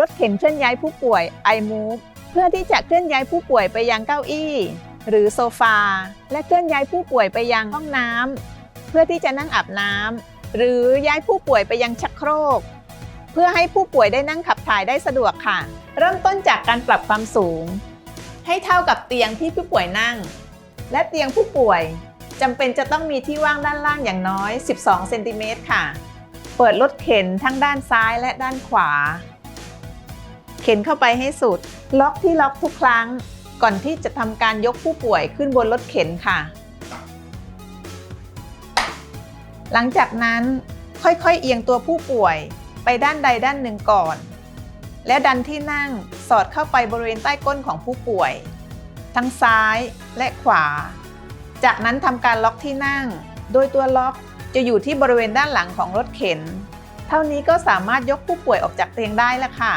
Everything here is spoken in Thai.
รถเข็นเคลื่อนย้ายผู้ป่วย iMove เพื่อที่จะเคลื่อนย้ายผู้ป่วยไปยังเก้าอี้ หรือโซฟา และเคลื่อนย้ายผู้ป่วยไปยังห้องน้ำเพื่อที่จะนั่งอาบน้ำหรือย้ายผู้ป่วยไปยังชักโครก เพื่อให้ผู้ป่วยได้นั่งขับถ่ายได้สะดวกค่ะ เริ่มต้นจากการปรับความสูง ให้เท่ากับเตียงที่ผู้ป่วยนั่ง และเตียงผู้ป่วยจำเป็นจะต้องมีที่ว่างด้านล่างอย่างน้อย 12 เซนติเมตรค่ะ เปิดรถเข็นทั้งด้านซ้ายและด้านขวา ข็นเข้าไปให้สุด ล็อกที่ล็อกทุกครั้ง ก่อนที่จะทำการยกผู้ป่วยขึ้นบนรถเข็นค่ะ หลังจากนั้นค่อยๆ เอียงตัวผู้ป่วยไปด้านใดด้านหนึ่งก่อน และดันที่นั่งสอดเข้าไปบริเวณใต้ก้นของผู้ป่วย ทั้งซ้ายและขวา จากนั้นทำการล็อกที่นั่ง โดยตัวล็อกจะอยู่ที่บริเวณด้านหลังของรถเข็น เท่านี้ก็สามารถยกผู้ป่วยออกจากเตียงได้แล้วค่ะ